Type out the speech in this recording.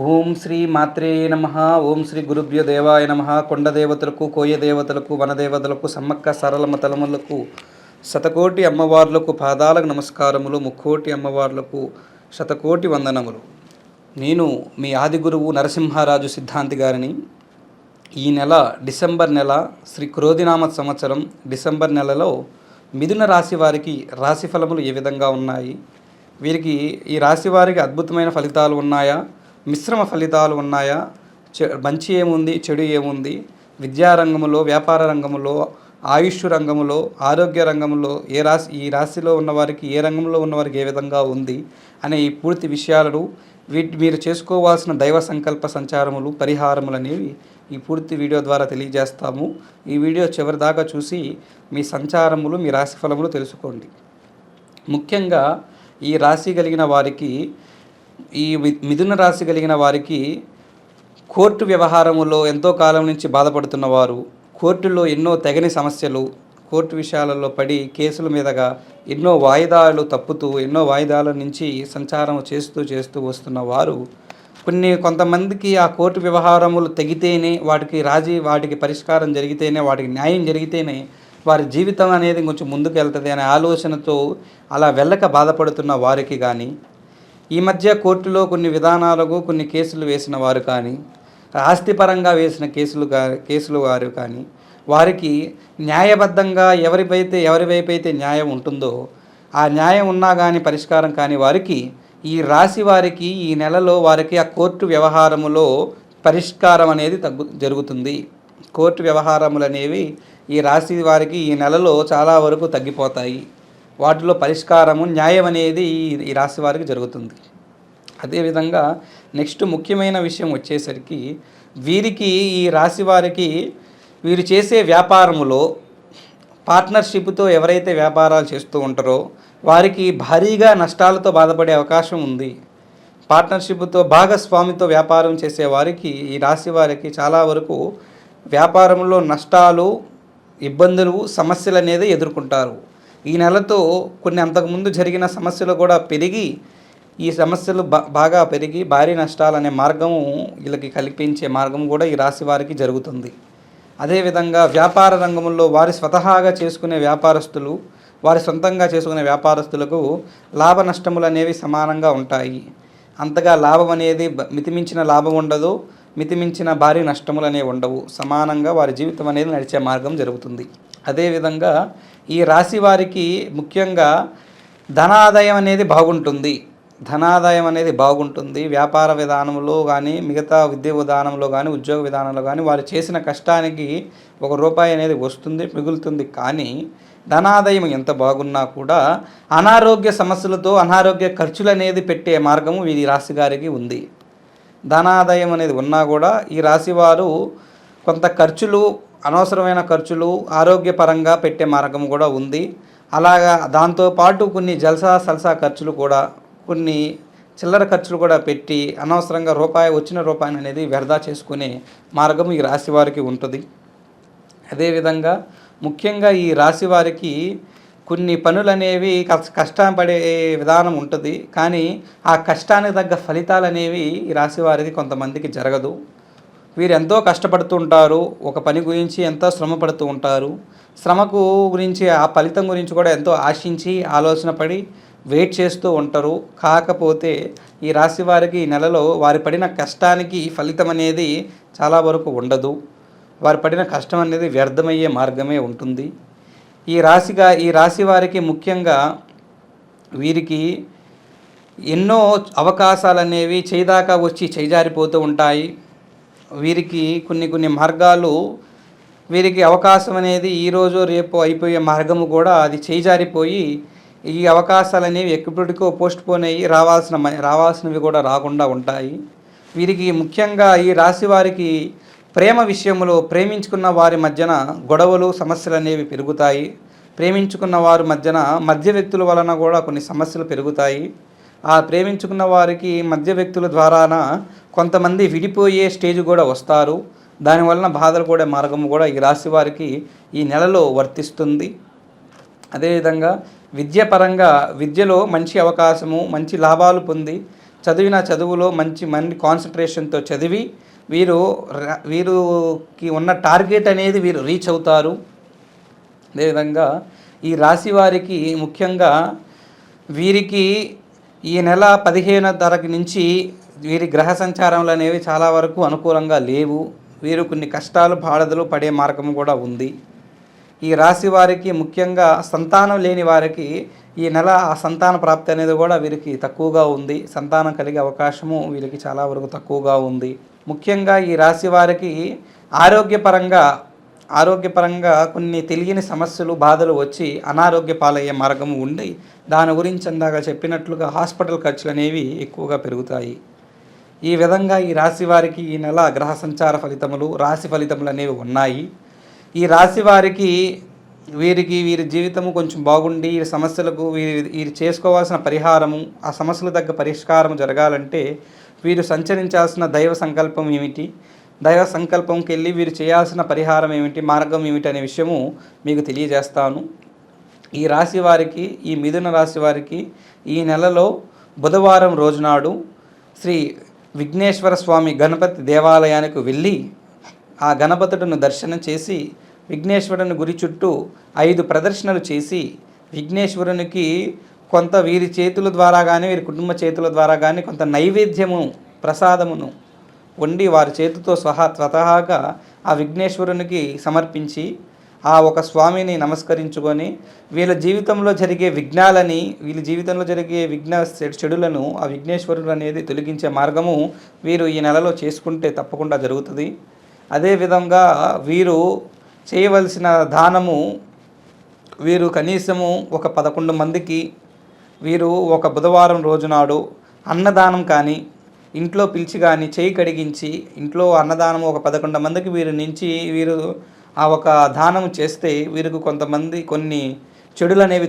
ఓం శ్రీ మాత్రే నమ ఓం శ్రీ గురుభ్యో దేవాయ నమ కొండ దేవతలకు కోయ దేవతలకు వనదేవతలకు సమ్మక్క సరళమ తలములకు శతకోటి అమ్మవార్లకు పాదాలకు నమస్కారములు ముక్కోటి అమ్మవార్లకు శతకోటి వందనములు. నేను మీ ఆది గురువు నరసింహారాజు సిద్ధాంతి గారిని. ఈ నెల డిసెంబర్ నెల శ్రీ క్రోధినామ సంవత్సరం డిసెంబర్ నెలలో మిథున రాశి వారికి రాశి ఫలములు ఏ విధంగా ఉన్నాయి? వీరికి ఈ రాశి వారికి అద్భుతమైన ఫలితాలు ఉన్నాయా? మిశ్రమ ఫలితాలు ఉన్నాయా? చె మంచి ఏముంది? చెడు ఏముంది? విద్యా రంగములో వ్యాపార రంగములో ఆయుష్ రంగములో ఆరోగ్య రంగంలో ఏ రాశి ఈ రాశిలో ఉన్నవారికి ఏ రంగంలో ఉన్నవారికి ఏ విధంగా ఉంది అనే ఈ పూర్తి విషయాలను వీటి మీరు చేసుకోవాల్సిన దైవ సంకల్ప సంచారములు పరిహారములు అనేవి ఈ పూర్తి వీడియో ద్వారా తెలియజేస్తాము. ఈ వీడియో చివరి దాకా చూసి మీ సంచారములు మీ రాశి ఫలములు తెలుసుకోండి. ముఖ్యంగా ఈ రాశి కలిగిన వారికి ఈ మిథున రాశి కలిగిన వారికి కోర్టు వ్యవహారములో ఎంతో కాలం నుంచి బాధపడుతున్న వారు కోర్టులో ఎన్నో తెగని సమస్యలు కోర్టు విషయాలలో పడి కేసుల మీదగా ఎన్నో వాయిదాలు తప్పుతూ ఎన్నో వాయిదాల నుంచి సంచారం చేస్తూ చేస్తూ వస్తున్న వారు కొన్ని కొంతమందికి ఆ కోర్టు వ్యవహారములు తెగితేనే వాటికి రాజీ వాటికి పరిష్కారం జరిగితేనే వాటికి న్యాయం జరిగితేనే వారి జీవితం అనేది కొంచెం ముందుకు వెళ్తుంది అనే ఆలోచనతో అలా వెళ్ళక బాధపడుతున్న వారికి కానీ ఈ మధ్య కోర్టులో కొన్ని విధానాలకు కొన్ని కేసులు వేసిన వారు కానీ ఆస్తిపరంగా వేసిన కేసులు కేసులు వారు కానీ వారికి న్యాయబద్ధంగా ఎవరిపైతే ఎవరి వైపు అయితే న్యాయం ఉంటుందో ఆ న్యాయం ఉన్నా కానీ పరిష్కారం కాని వారికి ఈ రాశి వారికి ఈ నెలలో వారికి ఆ కోర్టు వ్యవహారములో పరిష్కారం అనేది తగ్గు జరుగుతుంది. కోర్టు వ్యవహారములు అనేవి ఈ రాశి వారికి ఈ నెలలో చాలా వరకు తగ్గిపోతాయి. వాటిలో పరిష్కారము న్యాయం అనేది ఈ- రాశి వారికి జరుగుతుంది. అదేవిధంగా నెక్స్ట్ ముఖ్యమైన విషయం వచ్చేసరికి వీరికి ఈ రాశి వారికి వీరు చేసే వ్యాపారములో పార్ట్నర్షిప్తో ఎవరైతే వ్యాపారాలు చేస్తూ ఉంటారో వారికి భారీగా నష్టాలతో బాధపడే అవకాశం ఉంది. పార్ట్నర్షిప్తో భాగస్వామితో వ్యాపారం చేసే వారికి ఈ రాశి వారికి చాలా వరకు వ్యాపారంలో నష్టాలు ఇబ్బందులు సమస్యలు అనేది ఎదుర్కొంటారు. ఈ నెలతో కొన్ని అంతకుముందు జరిగిన సమస్యలు కూడా పెరిగి ఈ సమస్యలు బా బాగా పెరిగి భారీ నష్టాలు అనే మార్గము వీళ్ళకి కల్పించే మార్గం కూడా ఈ రాశి వారికి జరుగుతుంది. అదేవిధంగా వ్యాపార రంగంలో వారి స్వతహాగా చేసుకునే వ్యాపారస్తులు వారి సొంతంగా చేసుకునే వ్యాపారస్తులకు లాభ నష్టములు అనేవి సమానంగా ఉంటాయి. అంతగా లాభం అనేది మితిమించిన లాభం ఉండదు మితిమించిన భారీ నష్టములు అనేవి ఉండవు. సమానంగా వారి జీవితం అనేది నడిచే మార్గం జరుగుతుంది. అదేవిధంగా ఈ రాశి వారికి ముఖ్యంగా ధనాదాయం అనేది బాగుంటుంది. ధనాదాయం అనేది బాగుంటుంది. వ్యాపార విధానంలో కానీ మిగతా విద్య విధానంలో కానీ ఉద్యోగ విధానంలో కానీ వారు చేసిన కష్టానికి ఒక రూపాయి అనేది వస్తుంది మిగులుతుంది. కానీ ధనాదాయం ఎంత బాగున్నా కూడా అనారోగ్య సమస్యలతో అనారోగ్య ఖర్చులు అనేది పెట్టే మార్గము ఈ రాశి గారికి ఉంది. ధనాదాయం అనేది ఉన్నా కూడా ఈ రాశి వారు కొంత ఖర్చులు అనవసరమైన ఖర్చులు ఆరోగ్యపరంగా పెట్టే మార్గం కూడా ఉంది. అలాగా దాంతోపాటు కొన్ని జల్సా సల్సా ఖర్చులు కూడా కొన్ని చిల్లర ఖర్చులు కూడా పెట్టి అనవసరంగా రూపాయి వచ్చిన రూపాయి అనేది వ్యర్థా చేసుకునే మార్గం ఈ రాశి వారికి ఉంటుంది. అదేవిధంగా ముఖ్యంగా ఈ రాశి వారికి కొన్ని పనులు అనేవి కష్ట కష్టపడే విధానం ఉంటుంది. కానీ ఆ కష్టానికి తగ్గ ఫలితాలు అనేవి ఈ రాశి వారికి కొంతమందికి జరగదు. వీరు ఎంతో కష్టపడుతూ ఉంటారు ఒక పని గురించి ఎంతో శ్రమ పడుతూ ఉంటారు. శ్రమకు గురించి ఆ ఫలితం గురించి కూడా ఎంతో ఆశించి ఆలోచన పడి వెయిట్ చేస్తూ ఉంటారు. కాకపోతే ఈ రాశి వారికి ఈ నెలలో వారి పడిన కష్టానికి ఫలితం అనేది చాలా వరకు ఉండదు. వారు పడిన కష్టం అనేది వ్యర్థమయ్యే మార్గమే ఉంటుంది. ఈ రాశిగా ఈ రాశి వారికి ముఖ్యంగా వీరికి ఎన్నో అవకాశాలు అనేవి చేయిదాకా వచ్చి చేజారిపోతూ ఉంటాయి. వీరికి కొన్ని కొన్ని మార్గాలు వీరికి అవకాశం అనేది ఈరోజు రేపు అయిపోయే మార్గము కూడా అది చేజారిపోయి ఈ అవకాశాలు అనేవి ఎప్పటికో పోస్ట్ పోన్ అయ్యి రావాల్సిన రావాల్సినవి కూడా రాకుండా ఉంటాయి. వీరికి ముఖ్యంగా ఈ రాశి వారికి ప్రేమ విషయంలో ప్రేమించుకున్న వారి మధ్యన గొడవలు సమస్యలు అనేవి పెరుగుతాయి. ప్రేమించుకున్న వారి మధ్యన మధ్య వ్యక్తుల వలన కూడా కొన్ని సమస్యలు పెరుగుతాయి. ఆ ప్రేమించుకున్న వారికి మధ్య వ్యక్తుల ద్వారాన కొంతమంది విడిపోయే స్టేజ్ కూడా వస్తారు. దానివలన బాధలు కూడా మార్గం కూడా ఈ రాశి వారికి ఈ నెలలో వర్తిస్తుంది. అదేవిధంగా విద్యాపరంగా విద్యలో మంచి అవకాశము మంచి లాభాలు పొంది చదివిన చదువులో మంచి మంది కాన్సన్ట్రేషన్తో చదివి వీరు ర- వీరుకి ఉన్న టార్గెట్ అనేది వీరు రీచ్ అవుతారు. అదేవిధంగా ఈ రాశి వారికి ముఖ్యంగా వీరికి ఈ నెల పదిహేనో తారీఖు నుంచి వీరి గ్రహ సంచారములు అనేవి చాలా వరకు అనుకూలంగా లేవు. వీరు కొన్ని కష్టాలు బాధలు పడే మార్గం కూడా ఉంది. ఈ రాశి వారికి ముఖ్యంగా సంతానం లేని వారికి ఈ నెల ఆ సంతాన ప్రాప్తి అనేది కూడా వీరికి తక్కువగా ఉంది. సంతానం కలిగే అవకాశము వీరికి చాలా వరకు తక్కువగా ఉంది. ముఖ్యంగా ఈ రాశి వారికి ఆరోగ్యపరంగా ఆరోగ్యపరంగా కొన్ని తెలియని సమస్యలు బాధలు వచ్చి అనారోగ్య పాలయ్యే మార్గం ఉండి దాని గురించి అందాక చెప్పినట్లుగా హాస్పిటల్ ఖర్చులు అనేవి ఎక్కువగా పెరుగుతాయి. ఈ విధంగా ఈ రాశి వారికి ఈ నెల గ్రహ సంచార ఫలితములు రాశి ఫలితములు అనేవి ఉన్నాయి. ఈ రాశి వారికి వీరికి వీరి జీవితము కొంచెం బాగుండి వీరి సమస్యలకు వీరి వీరు చేసుకోవాల్సిన పరిహారము ఆ సమస్యలు తగ్గ పరిష్కారం జరగాలంటే వీరు సంచరించాల్సిన దైవ సంకల్పం ఏమిటి? దైవ సంకల్పంకి వెళ్ళి వీరు చేయాల్సిన పరిహారం ఏమిటి మార్గం ఏమిటి అనే విషయము మీకు తెలియజేస్తాను. ఈ రాశి వారికి ఈ మిథున రాశి వారికి ఈ నెలలో బుధవారం రోజునాడు శ్రీ విఘ్నేశ్వర స్వామి గణపతి దేవాలయానికి వెళ్ళి ఆ గణపతుడిని దర్శనం చేసి విఘ్నేశ్వరుని గురి చుట్టూ ఐదు ప్రదర్శనలు చేసి విఘ్నేశ్వరునికి కొంత వీరి చేతుల ద్వారా కానీ వీరి కుటుంబ చేతుల ద్వారా కానీ కొంత నైవేద్యము ప్రసాదమును వండి వారి చేతితో సహా స్వతహాగా ఆ విఘ్నేశ్వరునికి సమర్పించి ఆ ఒక స్వామిని నమస్కరించుకొని వీళ్ళ జీవితంలో జరిగే విఘ్నాలని వీళ్ళ జీవితంలో జరిగే విఘ్న చెడులను ఆ విఘ్నేశ్వరుడు అనేది తొలగించే మార్గము వీరు ఈ నెలలో చేసుకుంటే తప్పకుండా జరుగుతుంది. అదేవిధంగా వీరు చేయవలసిన దానము వీరు కనీసము ఒక పదకొండు మందికి వీరు ఒక బుధవారం రోజునాడు అన్నదానం కానీ ఇంట్లో పిలిచి కానీ చేయి కడిగించి ఇంట్లో అన్నదానం ఒక పదకొండు మందికి వీరు నుంచి వీరు ఆ ఒక దానం చేస్తే వీరికి కొంతమంది కొన్ని చెడులు అనేవి